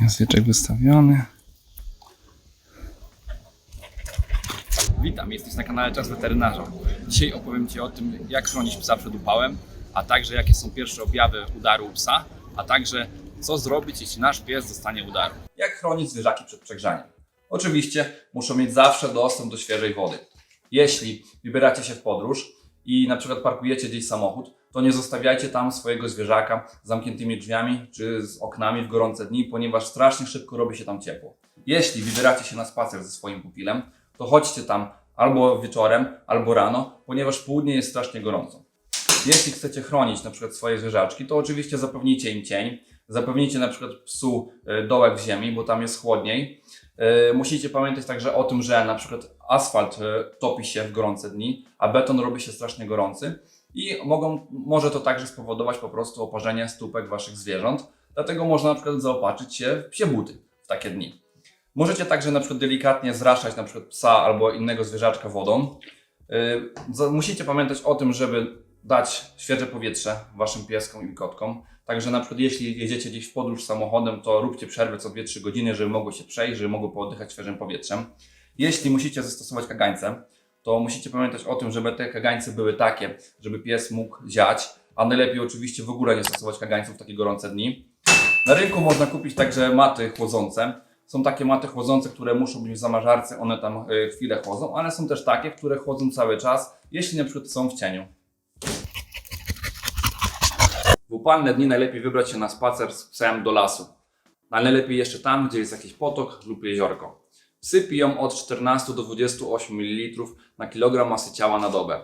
Języczek wystawiony. Witam, jesteś na kanale Czas Weterynarza. Dzisiaj opowiem Ci o tym, jak chronić psa przed upałem, a także jakie są pierwsze objawy udaru u psa, a także co zrobić, jeśli nasz pies dostanie udaru. Jak chronić zwierzaki przed przegrzaniem? Oczywiście muszą mieć zawsze dostęp do świeżej wody. Jeśli wybieracie się w podróż i na przykład parkujecie gdzieś samochód, to nie zostawiajcie tam swojego zwierzaka z zamkniętymi drzwiami czy z oknami w gorące dni, ponieważ strasznie szybko robi się tam ciepło. Jeśli wybieracie się na spacer ze swoim pupilem, to chodźcie tam albo wieczorem, albo rano, ponieważ południe jest strasznie gorąco. Jeśli chcecie chronić na przykład swoje zwierzaczki, to oczywiście zapewnijcie im cień, zapewnijcie na przykład psu e, dołek w ziemi, bo tam jest chłodniej. E, Musicie pamiętać także o tym, że na przykład asfalt e, topi się w gorące dni, a beton robi się strasznie gorący i mogą, może to także spowodować po prostu oparzenie stópek waszych zwierząt. Dlatego można na przykład zaopatrzyć się w psie buty w takie dni. Możecie także na przykład delikatnie zraszać na przykład psa albo innego zwierzaczka wodą. Musicie pamiętać o tym, żeby dać świeże powietrze waszym pieskom i kotkom. Także na przykład jeśli jedziecie gdzieś w podróż samochodem, to róbcie przerwy co 2-3 godziny, żeby mogły się przejść, żeby mogły pooddychać świeżym powietrzem. Jeśli musicie zastosować kagańce, to musicie pamiętać o tym, żeby te kagańce były takie, żeby pies mógł ziać, a najlepiej oczywiście w ogóle nie stosować kagańców w takie gorące dni. Na rynku można kupić także maty chłodzące. Są takie maty chłodzące, które muszą być w zamarzarce, one tam y, chwilę chłodzą, ale są też takie, które chłodzą cały czas, jeśli na przykład są w cieniu. W upalne dni najlepiej wybrać się na spacer z psem do lasu. Ale najlepiej jeszcze tam, gdzie jest jakiś potok lub jeziorko. Psy piją od 14 do 28 ml na kilogram masy ciała na dobę.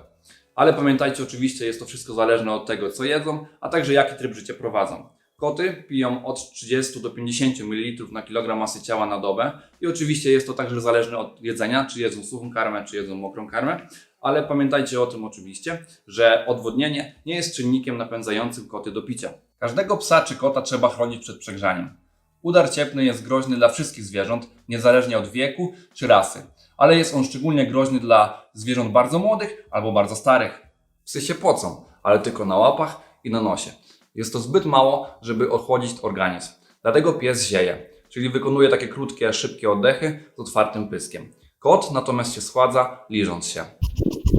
Ale pamiętajcie, oczywiście jest to wszystko zależne od tego, co jedzą, a także jaki tryb życia prowadzą. Koty piją od 30 do 50 ml na kilogram masy ciała na dobę i oczywiście jest to także zależne od jedzenia, czy jedzą suchą karmę, czy jedzą mokrą karmę, ale pamiętajcie o tym oczywiście, że odwodnienie nie jest czynnikiem napędzającym koty do picia. Każdego psa czy kota trzeba chronić przed przegrzaniem. Udar cieplny jest groźny dla wszystkich zwierząt, niezależnie od wieku czy rasy, ale jest on szczególnie groźny dla zwierząt bardzo młodych albo bardzo starych. Psy się pocą, ale tylko na łapach i na nosie. Jest to zbyt mało, żeby ochłodzić organizm. Dlatego pies zieje, czyli wykonuje takie krótkie, szybkie oddechy z otwartym pyskiem. Kot natomiast się schładza, liżąc się.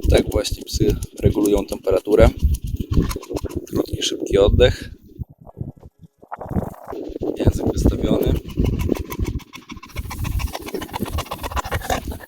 Tak właśnie psy regulują temperaturę. Krótki, szybki oddech. Język wystawiony.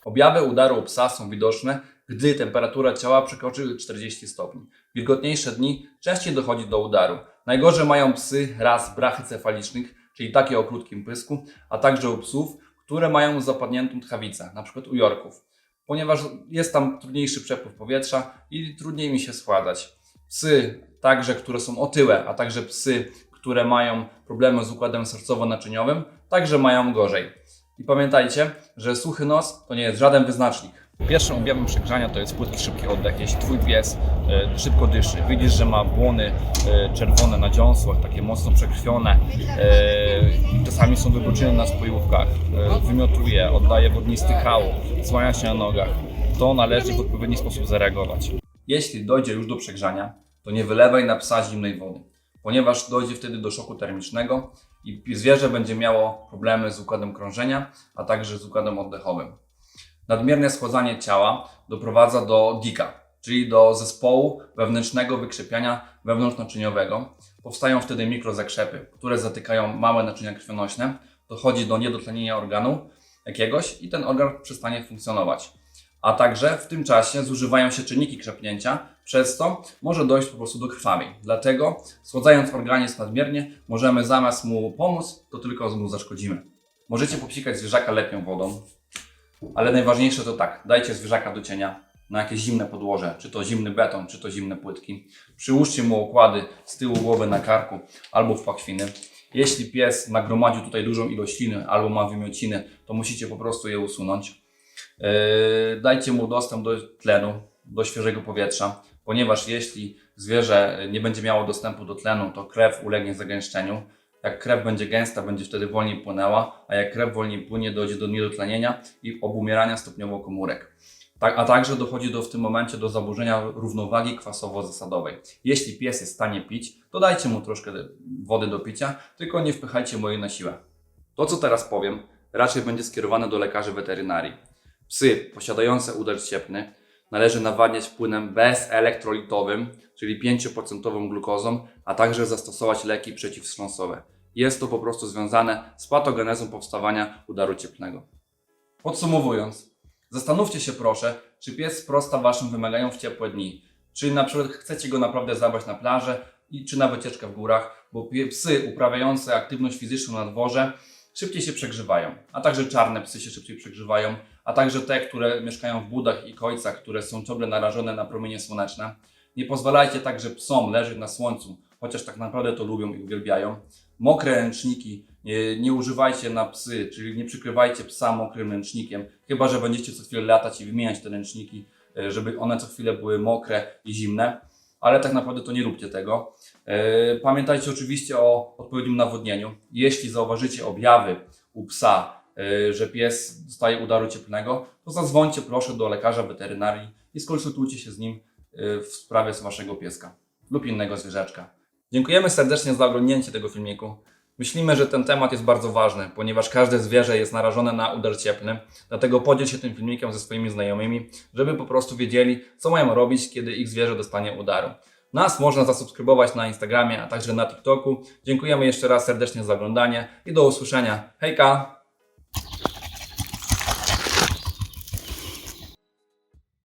Objawy udaru psa są widoczne, gdy temperatura ciała przekroczy 40 stopni. W wilgotniejsze dni częściej dochodzi do udaru. Najgorzej mają psy ras brachycefalicznych, czyli takie o krótkim pysku, a także u psów, które mają zapadniętą tchawicę, przykład u jorków, ponieważ jest tam trudniejszy przepływ powietrza i trudniej mi się schładzać. Psy także, które są otyłe, a także psy, które mają problemy z układem sercowo-naczyniowym, także mają gorzej. I pamiętajcie, że suchy nos to nie jest żaden wyznacznik. Pierwszym objawem przegrzania to jest płytki szybki oddech. Jeśli twój pies e, szybko dyszy, widzisz, że ma błony e, czerwone na dziąsłach, takie mocno przekrwione, e, są wybuczyny na spojówkach, e, wymiotuje, oddaje wodnisty kał, słania się na nogach, to należy w odpowiedni sposób zareagować. Jeśli dojdzie już do przegrzania, to nie wylewaj na psa zimnej wody, ponieważ dojdzie wtedy do szoku termicznego i zwierzę będzie miało problemy z układem krążenia, a także z układem oddechowym. Nadmierne schładzanie ciała doprowadza do dika, czyli do zespołu wewnętrznego wykrzepiania wewnątrznaczyniowego. Powstają wtedy mikrozakrzepy, które zatykają małe naczynia krwionośne. Dochodzi do niedotlenienia organu jakiegoś i ten organ przestanie funkcjonować. A także w tym czasie zużywają się czynniki krzepnięcia, przez to może dojść po prostu do krwawień. Dlatego schładzając organizm nadmiernie, możemy zamiast mu pomóc, to tylko mu zaszkodzimy. Możecie popsikać zwierzaka letnią wodą, ale najważniejsze to tak, dajcie zwierzaka do cienia na jakieś zimne podłoże, czy to zimny beton, czy to zimne płytki. Przyłóżcie mu okłady z tyłu głowy na karku albo w pachwiny. Jeśli pies nagromadził tutaj dużą ilość śliny albo ma wymiociny, to musicie po prostu je usunąć. Yy, Dajcie mu dostęp do tlenu, do świeżego powietrza, ponieważ jeśli zwierzę nie będzie miało dostępu do tlenu, to krew ulegnie zagęszczeniu. Jak krew będzie gęsta, będzie wtedy wolniej płynęła, a jak krew wolniej płynie, dojdzie do niedotlenienia i obumierania stopniowo komórek. Tak, a także dochodzi do, w tym momencie do zaburzenia równowagi kwasowo-zasadowej. Jeśli pies jest w stanie pić, to dajcie mu troszkę wody do picia, tylko nie wpychajcie mu jej na siłę. To, co teraz powiem, raczej będzie skierowane do lekarzy weterynarii. Psy posiadające udar ściepny należy nawadniać płynem bezelektrolitowym, czyli 5% glukozą, a także zastosować leki przeciwwstrząsowe. Jest to po prostu związane z patogenezą powstawania udaru cieplnego. Podsumowując, zastanówcie się proszę, czy pies sprosta Waszym wymaganiom w ciepłe dni. Czy na przykład chcecie go naprawdę zabrać na plażę i czy na wycieczkę w górach, bo psy uprawiające aktywność fizyczną na dworze szybciej się przegrzewają, a także czarne psy się szybciej przegrzewają, a także te, które mieszkają w budach i kojcach, które są ciągle narażone na promienie słoneczne. Nie pozwalajcie także psom leżeć na słońcu, chociaż tak naprawdę to lubią i uwielbiają. Mokre ręczniki nie, nie używajcie na psy, czyli nie przykrywajcie psa mokrym ręcznikiem, chyba że będziecie co chwilę latać i wymieniać te ręczniki, e, żeby one co chwilę były mokre i zimne, ale tak naprawdę to nie róbcie tego. E, Pamiętajcie oczywiście o odpowiednim nawodnieniu. Jeśli zauważycie objawy u psa, e, że pies dostaje udaru cieplnego, to zadzwońcie proszę do lekarza weterynarii i skonsultujcie się z nim w sprawie waszego pieska lub innego zwierzaczka. Dziękujemy serdecznie za oglądnięcie tego filmiku. Myślimy, że ten temat jest bardzo ważny, ponieważ każde zwierzę jest narażone na udar cieplny. Dlatego podziel się tym filmikiem ze swoimi znajomymi, żeby po prostu wiedzieli, co mają robić, kiedy ich zwierzę dostanie udaru. Nas można zasubskrybować na Instagramie, a także na TikToku. Dziękujemy jeszcze raz serdecznie za oglądanie i do usłyszenia. Hejka!